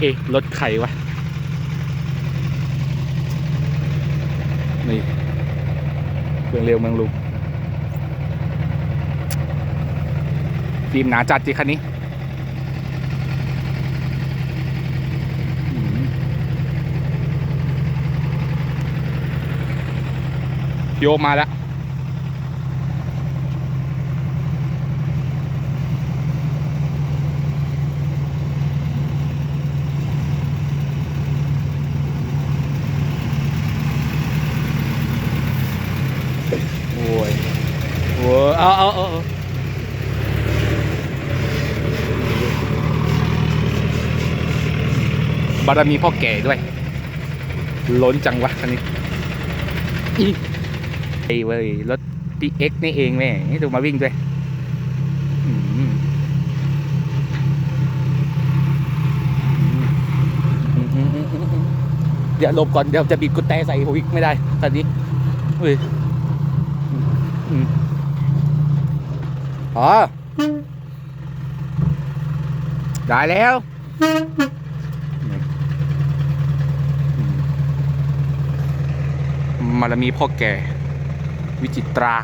เอ๊ะรถใครวะ นี่เมืองเร็วเมืองลุงฟิล์มหนาจัดจีคันนี้โยมาแล้ว โอ้ยโอ้ยเอาเอาเอาเอา บารมีพ่อแก่ด้วย ล้นจังวะคันนี้ไอ้เว้ยรถ PX นี่เองแม่นี่ดูมาวิ่งด้วยเดี๋ยวหลบก่อนเดี๋ยวจะบีบกุญแจใส่หัวอีกไม่ได้คันนี้เฮ้ยอ๋อได้แล้ว มารมีพ่อแก่ วิจิตรา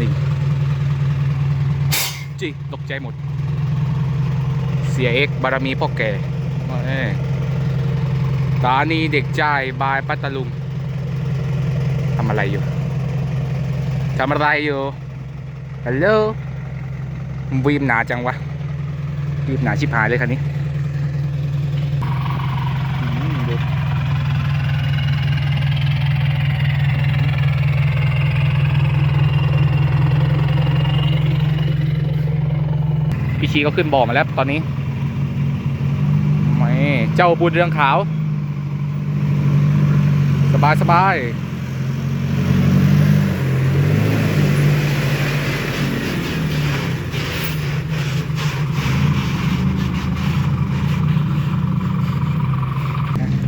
นี่จิตกใจหมด เสียเอกบารมีพ่อแก่ ยตานีเด็กใจายบายปัตตลุงทำอะไรอยู่ทำอะไรอยู่ฮัลโหลวีมหนาจังวะวีมหนาชิบหายเลยคันนี้พี่ชีก็ขึ้นบ่อมาแล้วตอนนี้ไม่เจ้าบุญเรืองขาว สบายสบาย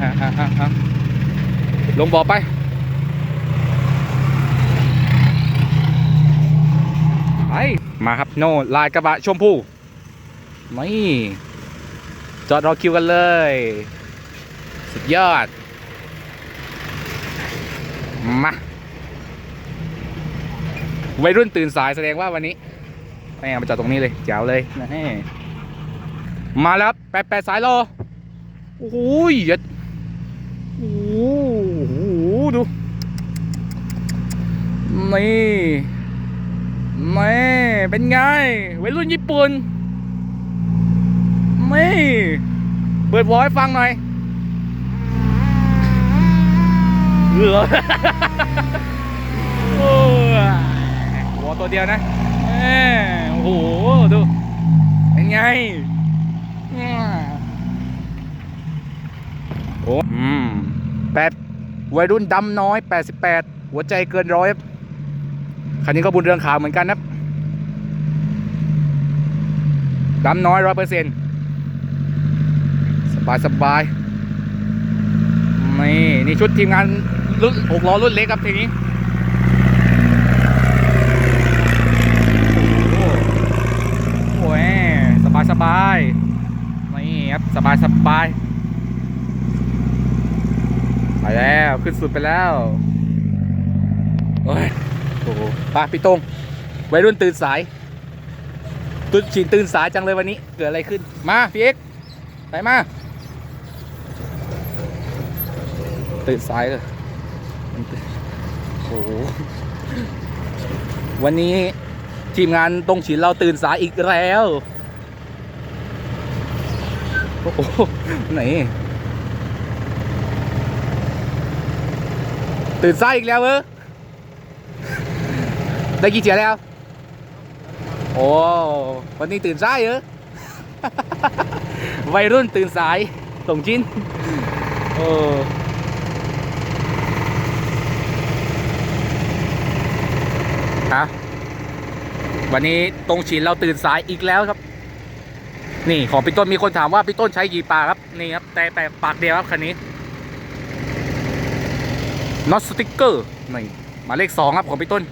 อะอะอะลงบ่อไปไปมาครับโน่ลายกระบะชมพูไม่จอดรอคิวกันเลย สุดยอด มาวัยรุ่นตื่นสายแสดงว่าวันนี้แม่งมาจอดตรงนี้เลยเจ๋วเลยนะฮมาแล้วแปดแปดสายรอโอ้โหยดโอ้โหดูนี่ไม่เป็นไงวัยรุ่นญี่ปุ่นไม่เปิดวอยฟังหน่อย เหลือโอ้ยหัวตัวเดียวนะแม่โอ้โห ดู เป็นไงโอ้อืมแปดวัยรุ่นดำน้อย 88 หัวใจเกินร้อยครับคันนี้ก็บุญเรืองขาวเหมือนกันนะดำน้อยร้อยเปอร์เซ็นต์สบายสบายนี่ นี่ชุดทีมงาน รุ่นหกล้อรุ่นเล็กครับทีนี้โอ้โหสบายสบายนี่ครับสบายสบายไปแล้วขึ้นสุดไปแล้วโอ้ยโอ้โหไปพี่ตรงวัยรุ่นตื่นสาย ตื่นฉีนตื่นสายจังเลยวันนี้ เกิดอะไรขึ้น มาพี่เอ็กไปมาตื่นสายเลย หวันนี้ทีมงานตรงฉินเราตื่นสายอีกแล้ว โอ้โหไหน ตื่นสายอีกแล้วเออได้กี่เจียแล้ว โอ้วันนี้ตื่นสายเออวัยรุ่นตื่นสายตรงจินโอ้ ฮะวันนี้ตรงฉีนเราตื่นสายอีกแล้วครับ นี่ของพี่ต้นมีคนถามว่าพี่ต้นใช้กี่ปากครับ นี่ครับ แต่แต่ปากเดียวครับคันนี้น็อตสติ๊กเกอร์หนี่หมายเลขสองครับของพี่ต้น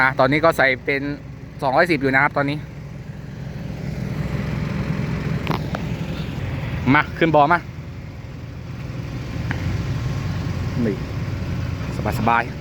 อะตอนนี้ก็ใส่เป็น210อยู่นะครับตอนนี้ มา ขึ้นบอมา Sabay-sabay.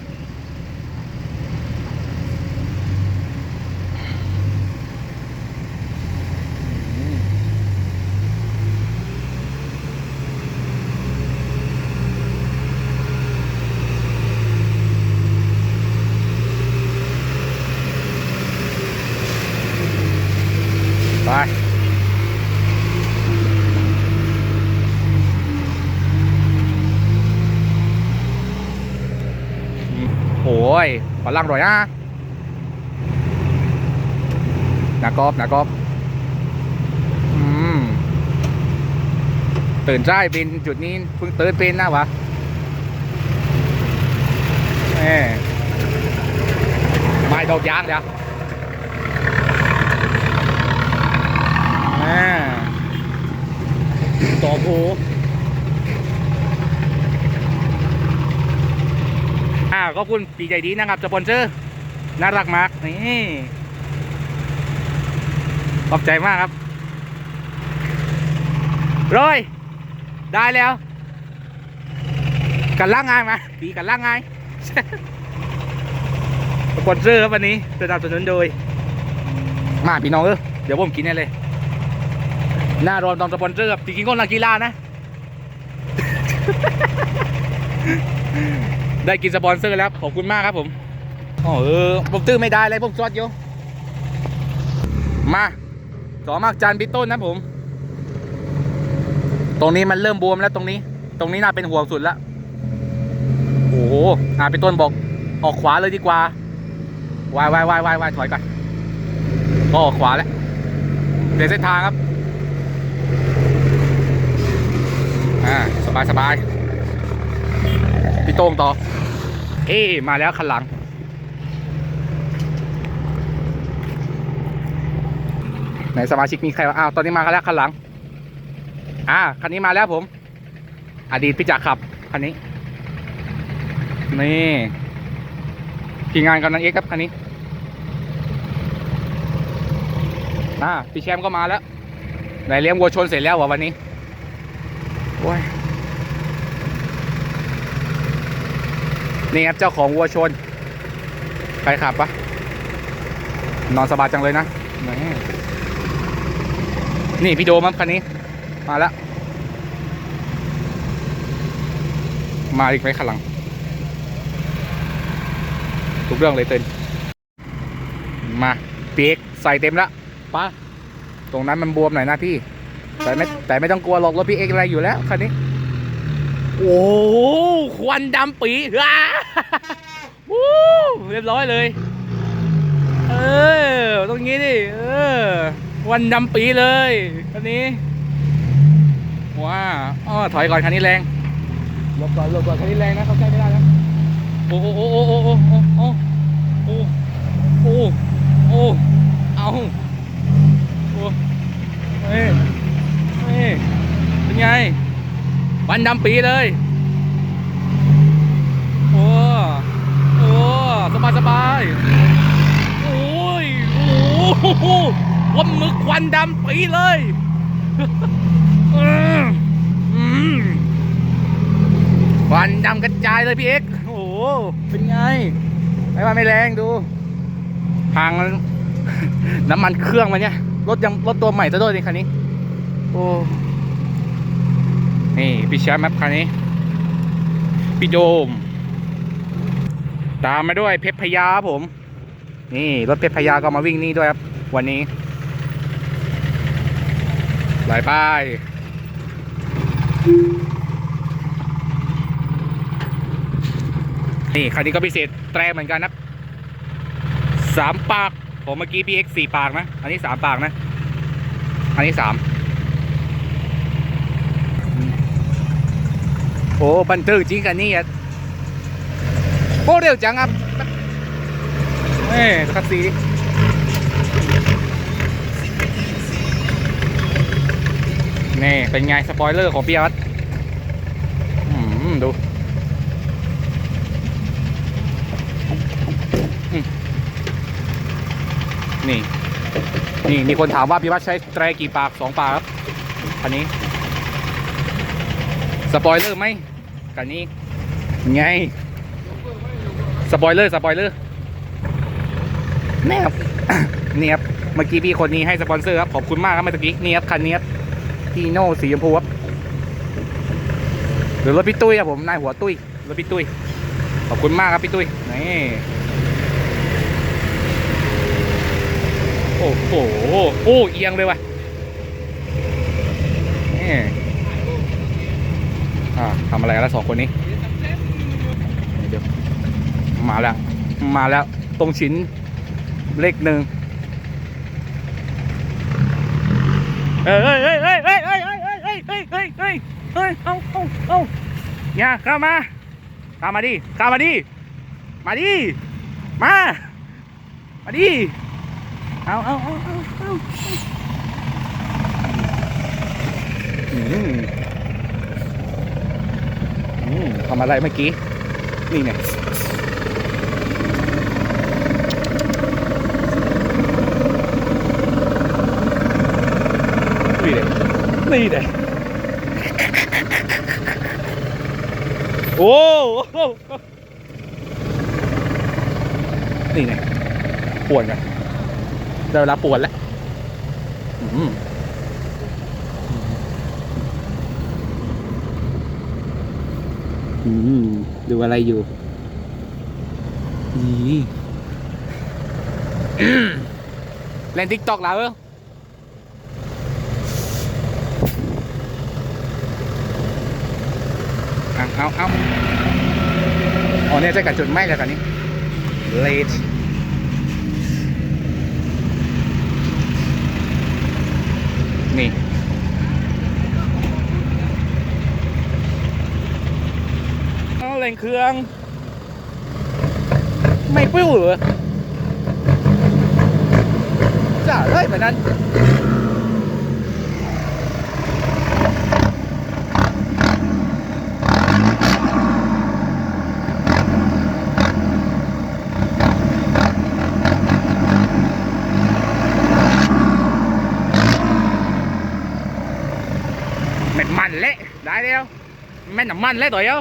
ยฝรั่งร่อยนะนากอบนากอบอืมตื่นใจเป็นจุดนี้เพิ่งตื่นเป็นนะวะแหมไม่ดอกยางเดี๋ยวแหมต่อผูอ่ ขอบคุณปีใจดีนะครับสปอนเซอร์น่ารักมากนี่ขอบใจมากครับร้อยได้แล้วกันล่างง่ายมาปีกันล่างง่ายสปอนเซอร์ครับวันนี้สนับสนุนโดย มาพี่น้องเออเดี๋ยวผมกินให้เลยหน้าร้อนตองสปอนเซอร์ครับจริงๆก็นักกีฬานะ ได้กินสปอนเซอร์แล้วขอบคุณมากครับผมอ๋อเออผมตื้อไม่ได้เลยผมจอดอยู่มาต่อมากจานพิต้นนะผม ตรงนี้มันเริ่มบวมแล้วตรงนี้ ตรงนี้น่าเป็นห่วงสุดละโอ้โหอ่าพิต้นบอกออกขวาเลยดีกว่าวายวายวายวายวายถอยก่อนก็ออกขวาแล้วเดี๋ยวเส้นทางครับ อ่า สบายสบาย พี่โต้งต่อ เอ๊มาแล้วคันหลัง ไหนสมาชิกมีใครวะอ้าวตอนนี้มาแล้วคันหลัง อ่าคันนี้มาแล้วผม อดีตพี่จักขับคันนี้ นี่ทีมงานกำนันเอ็กครับคันนี้อ่าพี่แชมป์ก็มาแล้วไหนเลี้ยงวัวชนเสร็จแล้ววะวันนี้โอ้ย นี่ครับเจ้าของวัวชน ใครขับปะนอนสบายจังเลยนะ นี่พี่โดมครับคันนี้ มาแล้ว มาอีกไหมขันหลัง ทุกเรื่องเลยเต้นมาเปียกใส่เต็มแล้วปะตรงนั้นมันบวมหน่อยนะพี่ แต่ไม่แต่ไม่ต้องกลัวหรอกรถพี่เอกอะไรอยู่แล้วคันนี้ โอ้โหควันดำปีว้าวู้เรียบร้อยเลย เออ ตรงนี้ดิ เออควันดำปีเลยคันนี้ ว้าอ้อถอยก่อนคันนี้แรงหลบก่อนหลบก่อนคันนี้แรงนะเขาใกล้ไม่ได้นะโอ้โอ้โอ้โอ้โอ้โอ้โอ้โอ้โอ้โอ้เอาโอ้เฮ้ยเฮ้ยเป็นไง วันดำปีเลย โอ้โอ้สบายสบายโอ้ยโอ้โหวันมึกควันดำปีเลยอืมควันดำกระจายเลยพี่เอ็กโอ้โหเป็นไง ไม่ว่าไม่แรงดูห่างน้ำมันเครื่องมันเนี่ยรถยังรถตัวใหม่ซะด้วยในคันนี้ โอ้ นี่พี่แชมป์ครับคันนี้ พี่โดม ตามมาด้วยเพชรพญาครับผม นี่รถเพชรพญาก็มาวิ่งนี่ด้วยครับ วันนี้หลายป้ายนี่คันนี้ก็พิเศษแตรเหมือนกันนะสามปาก ผมเมื่อกี้พี่เอ็กสี่ปากนะ อันนี้สามปากนะ อันนี้สาม โอ้บันทึกจริงกันนี่อะโคเร็วจังครับเอ้คัดสีนี่เป็นไงสปอยเลอร์ของพี่อัดดูนี่ นี่ มีคนถามว่าพี่วัดใช้แตรกี่ปากสองปากครับ อันนี้ สปอยเลอร์ไหมคันนี้ไงสปอยเลอร์สปอยเลอร์แนบเนียบเมื่อกี้พี่คนนี้ให้สปอนเซอร์ครับขอบคุณมากครับเมื่อกี้เนียบคันเนี้ครับทีโน่สีชมพูครับหรือรถพี่ตุ้ยครับผมนายหัวตุ้ยรถพี่ตุ้ยขอบคุณมากครับพี่ตุ้ยนี่โอ้โหโอ้เอียงเลยว่ะนี่ อ่าทำอะไรกันแล้วสองคนนี้เดี๋ยวมาแล้ว มาแล้ว ตรงชิ้นเลขหนึ่งเอ้ยเอ้ยเอ้ยเอ้ยเอ้ยเอ้ยเอ้ยเอ้ยเอ้ยเอ้ยเอ้ยเอ้ยเอ้ยเอาเอาเอาอย่าเข้ามาเข้ามาดิเข้ามาดิมาดิมา มาดิเอาเอาเอาเอาเอาอืม ทำอะไรเมื่อกี้ นี่ไงนี่เลยนี่เลยโอ้โหนี่ไงปวดไงได้เวลาปวดแล้ว อืมอืม ดูอะไรอยู่นี่เล่นทิกตอกแล้วเหรอเอาเอาเอาอ๋อเนี่ยจะกัดจุดไหมแล้วกันนี้ late นี่่งเครื่อง ไม่ปิ้วหรือจ่าเลยแบบนั้นมันเละได้แล้วแม่น้ำมันเละตัวเดียว